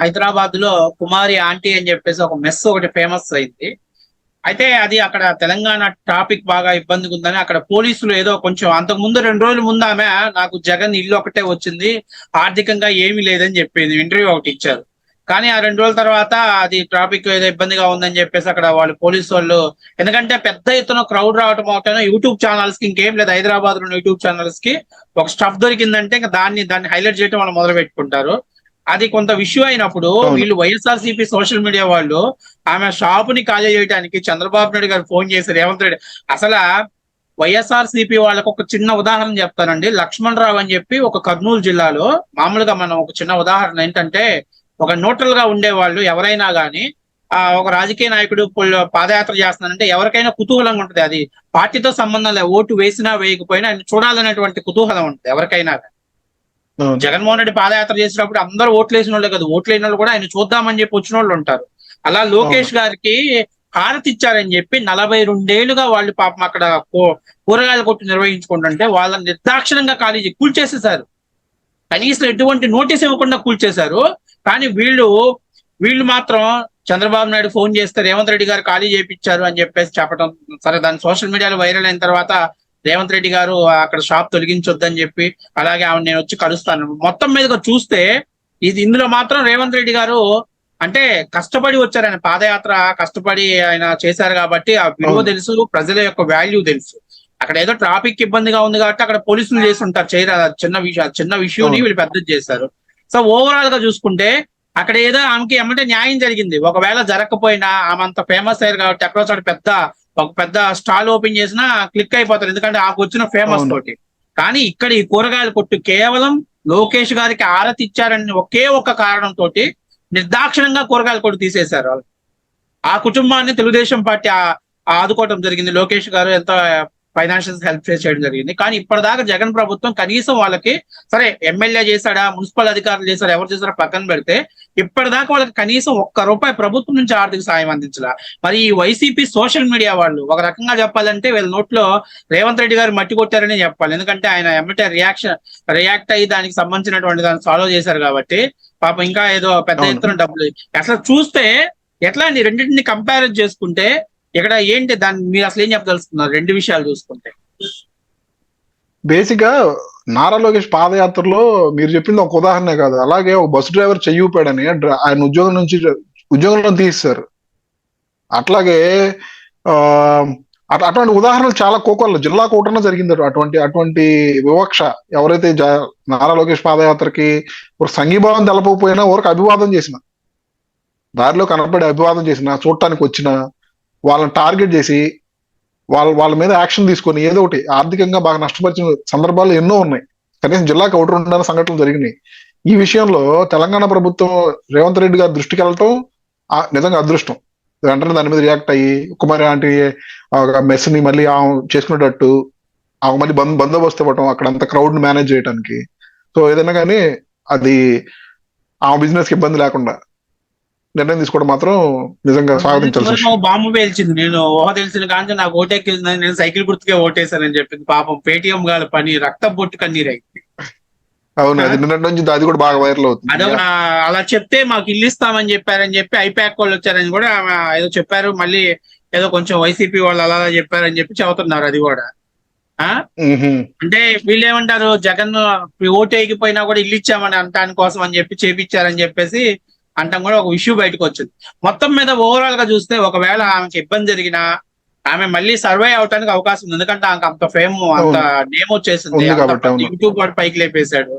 హైదరాబాద్లో కుమారి ఆంటీ అని చెప్పేసి ఒక మెస్ ఒకటి ఫేమస్ అయింది. అయితే అది అక్కడ తెలంగాణ టాపిక్ బాగా ఇబ్బందిగా ఉందని అక్కడ పోలీసులు ఏదో కొంచెం అంతకు ముందు రెండు రోజుల ముందు ఆమె నాకు జగన్ ఇల్లు ఒకటే వచ్చింది ఆర్థికంగా ఏమీ లేదని చెప్పింది ఇంటర్వ్యూ ఒకటి ఇచ్చారు. కానీ ఆ రెండు రోజుల తర్వాత అది ట్రాఫిక్ ఏదో ఇబ్బందిగా ఉందని చెప్పేసి అక్కడ వాళ్ళు పోలీసు వాళ్ళు ఎందుకంటే పెద్ద ఎత్తున క్రౌడ్ రావటం అవటం యూట్యూబ్ ఛానల్స్కి ఇంకేం లేదు హైదరాబాద్లో యూట్యూబ్ ఛానల్స్కి ఒక స్టఫ్ దొరికిందంటే ఇంకా దాన్ని దాన్ని హైలైట్ చేయడం వాళ్ళు మొదలు పెట్టుకుంటారు అది కొంత విషయం అయినప్పుడు. వీళ్ళు వైఎస్ఆర్సీపీ సోషల్ మీడియా వాళ్ళు ఆమె షాప్ని ఖాళీ చేయడానికి చంద్రబాబు నాయుడు గారు ఫోన్ చేశారు రేవంత్ రెడ్డి అసలు వైఎస్ఆర్ సిపి వాళ్ళకి ఒక చిన్న ఉదాహరణ చెప్తానండి లక్ష్మణ్ రావు అని చెప్పి ఒక కర్నూలు జిల్లాలో మామూలుగా మనం ఒక చిన్న ఉదాహరణ ఏంటంటే ఒక న్యూట్రల్గా ఉండే వాళ్ళు ఎవరైనా గానీ ఆ ఒక రాజకీయ నాయకుడు పాదయాత్ర చేస్తున్నారంటే ఎవరికైనా కుతూహలంగా ఉంటుంది అది పార్టీతో సంబంధం లేదు ఓటు వేసినా వేయకపోయినా ఆయన చూడాలనేటువంటి కుతూహలం ఉంటుంది ఎవరికైనా గానీ. జగన్మోహన్ రెడ్డి పాదయాత్ర చేసినప్పుడు అందరూ ఓట్లు వేసిన వాళ్ళే కదా. ఓట్లు వేసిన వాళ్ళు కూడా ఆయన చూద్దామని చెప్పి వచ్చిన వాళ్ళు ఉంటారు. అలా లోకేష్ గారికి హారతి ఇచ్చారని చెప్పి నలభై రెండేళ్ళుగా వాళ్ళు పాపం అక్కడ కూరగాయల కొట్టు నిర్వహించుకుంటుంటే వాళ్ళని నిర్దాక్షిణంగా ఖాళీ కూల్చేసేసారు కనీసం ఎటువంటి నోటీస్ ఇవ్వకుండా కూల్చేశారు. కానీ వీళ్ళు వీళ్ళు మాత్రం చంద్రబాబు నాయుడు ఫోన్ చేస్తే రేవంత్ రెడ్డి గారు ఖాళీ చేయించారు అని చెప్పేసి చెప్పడం సరే దాని సోషల్ మీడియాలో వైరల్ అయిన తర్వాత రేవంత్ రెడ్డి గారు అక్కడ షాప్ తొలగించొద్దని చెప్పి అలాగే ఆవిడ నేను వచ్చి కలుస్తాను. మొత్తం మీదగా చూస్తే ఇది ఇందులో మాత్రం రేవంత్ రెడ్డి గారు అంటే కష్టపడి వచ్చారు ఆయన పాదయాత్ర కష్టపడి ఆయన చేశారు కాబట్టి ఆ విలువ. తెలుసు ప్రజల యొక్క వాల్యూ తెలుసు. అక్కడ ఏదో ట్రాఫిక్ ఇబ్బందిగా ఉంది కాబట్టి అక్కడ పోలీసులు చేసి ఉంటారు. చేయరా చిన్న విషయం చిన్న విషయం. వీళ్ళు పెద్దది చేశారు. సో ఓవరాల్గా చూసుకుంటే అక్కడ ఏదో ఆమెకి ఏమంటే న్యాయం జరిగింది. ఒకవేళ జరగకపోయినా ఆమె అంత ఫేమస్ అయ్యారు కాబట్టి ఎక్కడో చోట పెద్ద ఒక పెద్ద స్టాల్ ఓపెన్ చేసినా క్లిక్ అయిపోతారు ఎందుకంటే ఆమెకు వచ్చిన ఫేమస్. తోటి కానీ ఇక్కడ ఈ కూరగాయల కొట్టు కేవలం లోకేష్ గారికి ఆరతి ఇచ్చారని ఒకే ఒక కారణం తోటి నిర్దాక్షిణంగా కూరగాయల కొట్టు తీసేశారు వాళ్ళు. ఆ కుటుంబాన్ని తెలుగుదేశం పార్టీ ఆ- ఆదుకోవడం జరిగింది లోకేష్ గారు ఎంతో ఫైనాన్షియల్ హెల్ప్ చేయడం జరిగింది. కానీ ఇప్పటిదాకా జగన్ ప్రభుత్వం కనీసం వాళ్ళకి సరే ఎమ్మెల్యే చేశాడా మున్సిపల్ అధికారులు చేశారా ఎవరు చేశారా పక్కన పెడితే ఇప్పటిదాకా వాళ్ళకి కనీసం ఒక్క రూపాయి ప్రభుత్వం నుంచి ఆర్థిక సాయం అందించలా. మరి ఈ వైసీపీ సోషల్ మీడియా వాళ్ళు ఒక రకంగా చెప్పాలంటే వీళ్ళ నోట్లో రేవంత్ రెడ్డి గారు మట్టి కొట్టారని చెప్పాలి. ఎందుకంటే ఆయన ఎమ్మటే రియాక్షన్ రియాక్ట్ అయ్యి దానికి సంబంధించినటువంటి దాన్ని సాల్వ్ చేశారు కాబట్టి పాపం ఇంకా ఏదో పెద్ద. ఎత్తున డబ్బులు. అసలు చూస్తే ఎట్లా అండి? రెండింటిని కంపేర్ చేసుకుంటే ఇక్కడ ఏంటి దాన్ని మీరు అసలు ఏం చెప్పదలుచుకున్నారు? రెండు విషయాలు చూసుకుంటే. బేసిక్గా నారా లోకేష్ పాదయాత్రలో మీరు చెప్పింది ఒక ఉదాహరణే కాదు. అలాగే ఒక బస్సు డ్రైవర్ చెయ్యి ఊపాడని ఆయన ఉద్యోగం నుంచి ఉద్యోగంలో తీస్తారు అట్లాగే అటువంటి ఉదాహరణలు చాలా కోకొల్ల జిల్లా కోటన జరిగింది అటువంటి అటువంటి వివక్ష ఎవరైతే జ- నారా లోకేష్ పాదయాత్రకి ఒక సంఘీభావం తెలపకపోయినా ఊరికి అభివాదం చేసిన దారిలో కనపడి అభివాదం చేసిన చూడటానికి వచ్చిన వాళ్ళని టార్గెట్ చేసి వాళ్ళ వాళ్ళ మీద యాక్షన్ తీసుకొని ఏదో ఒకటి ఆర్థికంగా బాగా నష్టపరిచిన సందర్భాలు ఎన్నో ఉన్నాయి. కనీసం జిల్లాకు ఒకటి రెండు సంఘటనలు జరిగినాయి. ఈ విషయంలో తెలంగాణ ప్రభుత్వం రేవంత్ రెడ్డి గారి దృష్టికి వెళ్ళటం ఆ నిజంగా అదృష్టం. వెంటనే దాని మీద రియాక్ట్ అయ్యి కుమారి లాంటి మెస్ని మళ్ళీ ఆమె చేసుకునేటట్టు ఆమె మళ్ళీ బంద్ బందోబస్తు ఇవ్వటం అక్కడ అంత క్రౌడ్ మేనేజ్ చేయడానికి సో ఏదైనా కానీ అది ఆమె బిజినెస్కి ఇబ్బంది లేకుండా నిర్ణయం తీసుకోవడం మాత్రం నిజంగా ఒక బాంబు పేల్చింది. నేను ఊహ తెలిసిన కానీ నాకు ఓటెక్కిందని నేను సైకిల్ గుర్తుకే ఓటేశానని చెప్పింది. పాపం పేటిఎం గాల పని రక్త బొట్టు కన్నీరు. అయింది అవును అది నిన్నటి నుంచి అది కూడా బాగా వైరల్ అవుతుంది. అదొక అలా చెప్తే మాకు ఇల్లు ఇస్తామని చెప్పారని చెప్పి ఐపాక్ వాళ్ళు వచ్చారని కూడా ఏదో చెప్పారు. మళ్ళీ ఏదో కొంచెం వైసీపీ వాళ్ళు అలా అలా చెప్పారని చెప్పి చెబుతున్నారు అది కూడా. అంటే వీళ్ళు ఏమంటారు? జగన్ ఓటు వేయకపోయినా కూడా ఇల్లు ఇచ్చామని అంటాని కోసం అని చెప్పి చేపించారని చెప్పేసి అంటాం కూడా ఒక ఇష్యూ బయటకు వచ్చింది. మొత్తం మీద ఓవరాల్గా చూస్తే ఒకవేళ ఆమెకి ఇబ్బంది జరిగినా ఆమె మళ్ళీ సర్వే అవడానికి అవకాశం ఉంది. ఎందుకంటే ఆమెకు అంత ఫేమ్ అంత నేమ్ వచ్చేసింది. యూట్యూబ్ వాడు పైకి లేపేశాడు.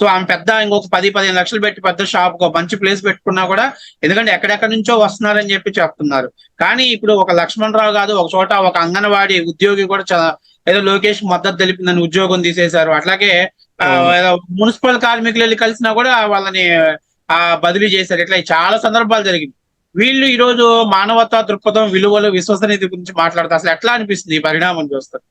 సో ఆమె పెద్ద ఇంకొక పది పదిహేను లక్షలు పెట్టి పెద్ద షాప్ ఒక మంచి ప్లేస్ పెట్టుకున్నా కూడా ఎందుకంటే ఎక్కడెక్కడి నుంచో వస్తున్నారని చెప్పి చెప్తున్నారు. కానీ ఇప్పుడు ఒక లక్ష్మణ్ రావు కాదు ఒక చోట ఒక అంగన్వాడీ ఉద్యోగి కూడా ఏదో లోకేష్ మద్దతు తెలిపిందని ఉద్యోగం తీసేశారు. అట్లాగే మున్సిపల్ కార్మికులు వెళ్ళి కలిసినా కూడా వాళ్ళని ఆ బదిలీ చేశారు. ఇట్లా చాలా సందర్భాలు జరిగింది. వీళ్ళు ఈ రోజు మానవతా దృక్పథం విలువలు విశ్వసనీయత గురించి మాట్లాడతారు అసలు ఎట్లా అనిపిస్తుంది ఈ పరిణామం చూస్తారు